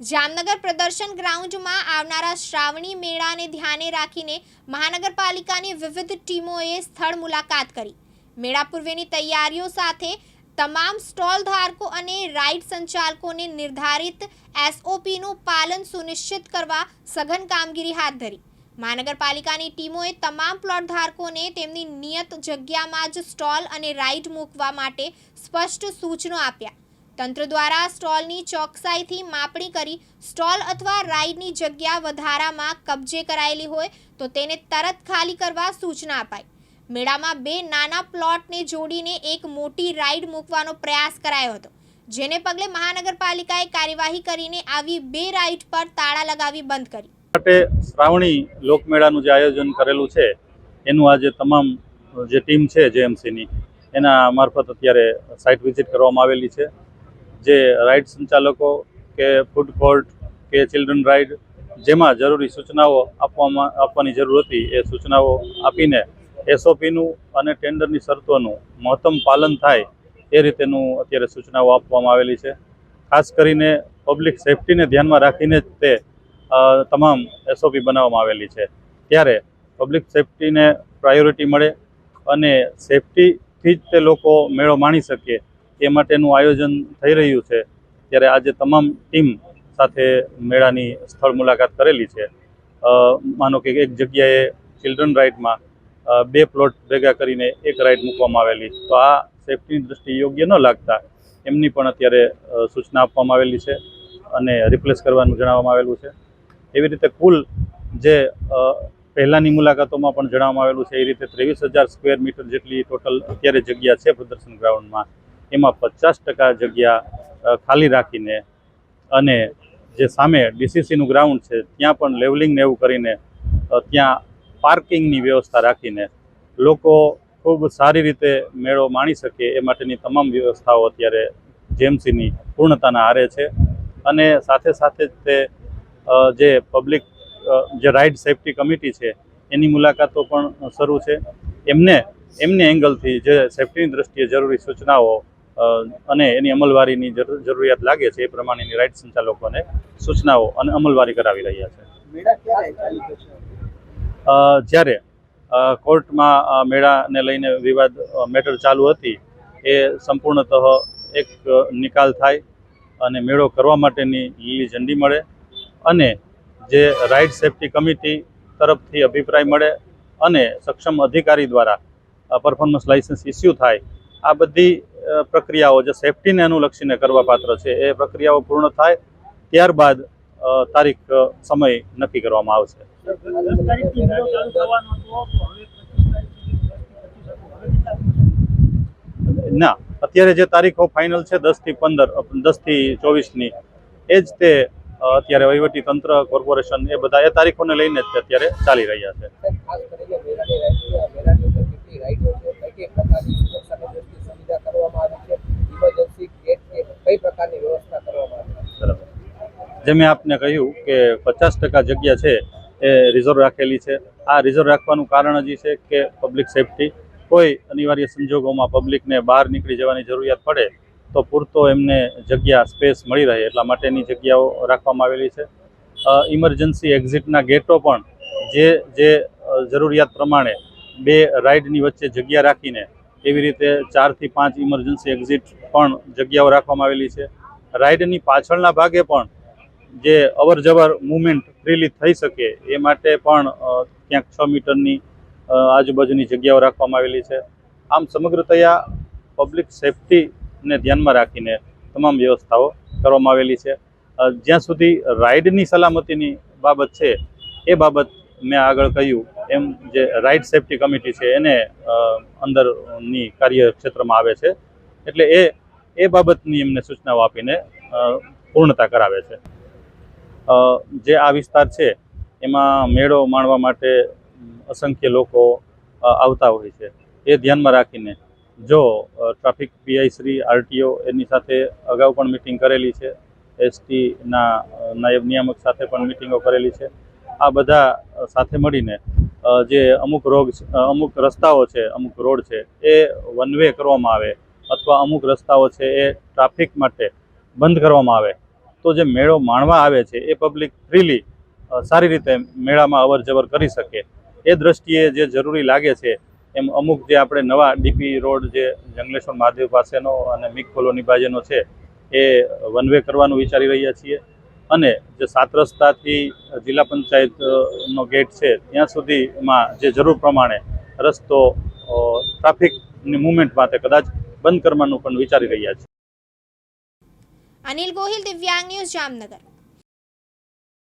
જામનગર પ્રદર્શન ગ્રાઉન્ડમાં આવનારા શ્રાવણી મેળાને ધ્યાને રાખીને મહાનગરપાલિકાની વિવિધ ટીમોએ સ્થળ મુલાકાત કરી. મેળા પૂર્વેની તૈયારીઓ સાથે તમામ સ્ટોલ ધારકો અને રાઇડ સંચાલકોને નિર્ધારિત એસઓપીનું પાલન સુનિશ્ચિત કરવા સઘન કામગીરી હાથ ધરી. મહાનગરપાલિકાની ટીમોએ તમામ પ્લોટ ધારકોને તેમની નિયત જગ્યામાં જ સ્ટોલ અને રાઇડ મૂકવા માટે સ્પષ્ટ સૂચનો આપ્યા. તંત્ર દ્વારા સ્ટોલની ચોકસાઈથી માપણી કરી સ્ટોલ અથવા રાઈડની જગ્યા વધારામાં કબજે કરાયેલી હોય તો તેને તરત ખાલી કરવા સૂચના અપાઈ. મેળામાં બે નાના પ્લોટને જોડીને એક મોટી રાઈડ મૂકવાનો પ્રયાસ કરાયો હતો, જેને પગલે મહાનગરપાલિકાએ કાર્યવાહી કરીને આવી બે રાઈડ પર તાળા લગાવી બંધ કરી. માટે શ્રાવણી લોકમેળાનું જે આયોજન કરેલું છે, એનું આજે તમામ જે ટીમ છે જેએમસીની એના મારફત અત્યારે સાઇટ વિઝિટ કરવામાં આવેલી છે. જે રાઇડ સંચાલકો કે ફૂડ કોર્ટ કે ચિલ્ડ્રન રાઇડ જેમાં જરૂરી સૂચનાઓ આપવામાં આપવાની જરૂર હતી, એ સૂચનાઓ આપીને એસઓપીનું અને ટેન્ડરની શરતોનું મહત્તમ પાલન થાય એ રીતેનું અત્યારે સૂચનાઓ આપવામાં આવેલી છે. ખાસ કરીને પબ્લિક સેફટીને ધ્યાનમાં રાખીને જ તે તમામ એસઓપી બનાવવામાં આવેલી છે. ત્યારે પબ્લિક સેફટીને પ્રાયોરિટી મળે અને સેફટીથી જ તે લોકો મેળો માણી શકે એ માટેનું આયોજન થઈ રહ્યું છે. ત્યારે આજે તમામ ટીમ સાથે મેળાની સ્થળ મુલાકાત કરેલી છે. માનો કે એક જગ્યાએ ચિલ્ડ્રન રાઇડમાં બે પ્લોટ ભેગા કરીને એક રાઇડ મૂકવામાં આવેલી. તો આ સેફટીની દ્રષ્ટિએ યોગ્ય ન લાગતા એમની પણ અત્યારે સૂચના આપવામાં આવેલી છે અને રિપ્લેસ કરવાનું જણાવવામાં આવેલું છે. એવી રીતે કુલ જે પહેલાંની મુલાકાતોમાં પણ જણાવવામાં આવેલું છે, એ રીતે ત્રેવીસ હજાર સ્ક્વેર મીટર જેટલી ટોટલ અત્યારે જગ્યા છે પ્રદર્શન ગ્રાઉન્ડમાં એમાં પચાસ ટકા જગ્યા ખાલી રાખીને અને જે સામે ડીસીસીનું ગ્રાઉન્ડ છે, ત્યાં પણ લેવલિંગ ને એવું કરીને ત્યાં પાર્કિંગની વ્યવસ્થા રાખીને લોકો ખૂબ સારી રીતે મેળો માણી શકે એ માટેની તમામ વ્યવસ્થાઓ અત્યારે જેમસીની પૂર્ણતાના આરે છે. અને સાથે સાથે જ તે જે પબ્લિક જે રાઇડ સેફટી કમિટી છે, એની મુલાકાતો પણ શરૂ છે. એમને એમને એંગલથી જે સેફટીની દ્રષ્ટિએ જરૂરી સૂચનાઓ અને એની અમલવારીની જરૂરિયાત લાગે છે એ પ્રમાણેની રાઇટ સંચાલકોને સૂચનાઓ અને અમલવારી કરાવી રહ્યા છે. જ્યારે કોર્ટમાં મેળાને લઈને વિવાદ મેટર ચાલુ હતી એ સંપૂર્ણતઃ એક નિકાલ થાય અને મેળો કરવા માટેની લીલી ઝંડી મળે અને જે રાઇડ સેફટી કમિટી તરફથી અભિપ્રાય મળે અને સક્ષમ અધિકારી દ્વારા પરફોર્મન્સ લાઇસન્સ ઇસ્યુ થાય આ બધી પ્રક્રિયાઓ જે સેફટીને અનુલક્ષીને કરવા પાત્ર છે, એ પ્રક્રિયાઓ પૂર્ણ થાય ત્યારબાદ તારીખ સમય નક્કી કરવામાં આવશે. ના, અત્યારે જે તારીખો ફાઇનલ છે દસથી પંદર દસથી ચોવીસની, એ જ તે અત્યારે વહીવટી તંત્ર, કોર્પોરેશન એ બધા એ તારીખોને લઈને જ અત્યારે ચાલી રહ્યા છે ખાસ કરીને મેળાની રાઈડ મેળાની અંદર કેટલી રાઈડો છે કઈ કઈ પ્રકારની સુરક્ષાની દ્રષ્ટિએ સુવિધા કરવામાં આવી છે ઇમરજન્સી ગેટ કે કઈ પ્રકારની વ્યવસ્થા કરવામાં આવી. બરાબર. જે મેં આપને કહ્યું કે પચાસ ટકા જગ્યા છે એ રિઝર્વ રાખેલી છે. આ રિઝર્વ રાખવાનું કારણ જ છે કે પબ્લિક સેફટી કોઈ અનિવાર્ય સંજોગોમાં પબ્લિકને બહાર નીકળી જવાની જરૂરિયાત પડે તો પૂરતો એમને જગ્યા સ્પેસ મળી રહે એટલા માટેની જગ્યાઓ રાખવામાં આવેલી છે. ઇમરજન્સી એક્ઝિટના ગેટો પણ જે જે જરૂરિયાત પ્રમાણે બે રાઇડની વચ્ચે જગ્યા રાખીને એવી રીતે ચારથી પાંચ ઇમરજન્સી એક્ઝિટ પણ જગ્યાઓ રાખવામાં આવેલી છે. રાઇડની પાછળના ભાગે પણ જે અવર જવર મુવમેન્ટ ફ્રીલી થઈ શકે એ માટે પણ ક્યાંક છ મીટરની આજુબાજુની જગ્યાઓ રાખવામાં આવેલી છે. આમ સમગ્રતયા પબ્લિક સેફટીને ધ્યાનમાં રાખીને તમામ વ્યવસ્થાઓ કરવામાં આવેલી છે. જ્યાં સુધી રાઇડની સલામતીની બાબત છે, એ બાબત મેં આગળ કહ્યું. એમ જે રાઇટ સેફટી કમિટી છે એને અંદરની કાર્યક્ષેત્રમાં આવે છે. એટલે એ એ બાબતની એમને સૂચનાઓ આપીને પૂર્ણતા કરાવે છે. જે આ વિસ્તાર છે, એમાં મેળો માણવા માટે અસંખ્ય લોકો આવતા હોય છે. એ ધ્યાનમાં રાખીને જો ટ્રાફિક પીઆઈ શ્રી આરટીઓ એની સાથે અગાઉ પણ મિટિંગ કરેલી છે. એસટીના નાયબ નિયામક સાથે પણ મિટિંગો કરેલી છે. આ બધા સાથે મળીને જે અમુક રોગ અમુક રસ્તાઓ છે, અમુક રોડ છે, એ વન વે કરવામાં આવે અથવા અમુક રસ્તાઓ છે, એ ટ્રાફિક માટે બંધ કરવામાં આવે. તો જે મેળો માણવા આવે છે, એ પબ્લિક ફ્રીલી સારી રીતે મેળામાં અવર જવર કરી શકે. એ દ્રષ્ટિએ જે જરૂરી લાગે છે, એમ અમુક જે આપણે નવા ડીપી રોડ જે જંગલેશ્વર મહાદેવ પાસેનો અને મિક કોલોની બાજુનો છે, એ વન વે કરવાનું વિચારી રહ્યા છીએ. અને જે સાત રસ્તાથી જિલ્લા પંચાયત નો ગેટ છે, ત્યાં સુધીમાં જે જરૂર પ્રમાણે રસ્તો ટ્રાફિકની મુવમેન્ટ માટે કદાચ બંધ કરવાનું પણ વિચારી રહ્યા છે. અનિલ ગોહિલ, દિવ્યાંગ ન્યૂઝ જામનગર.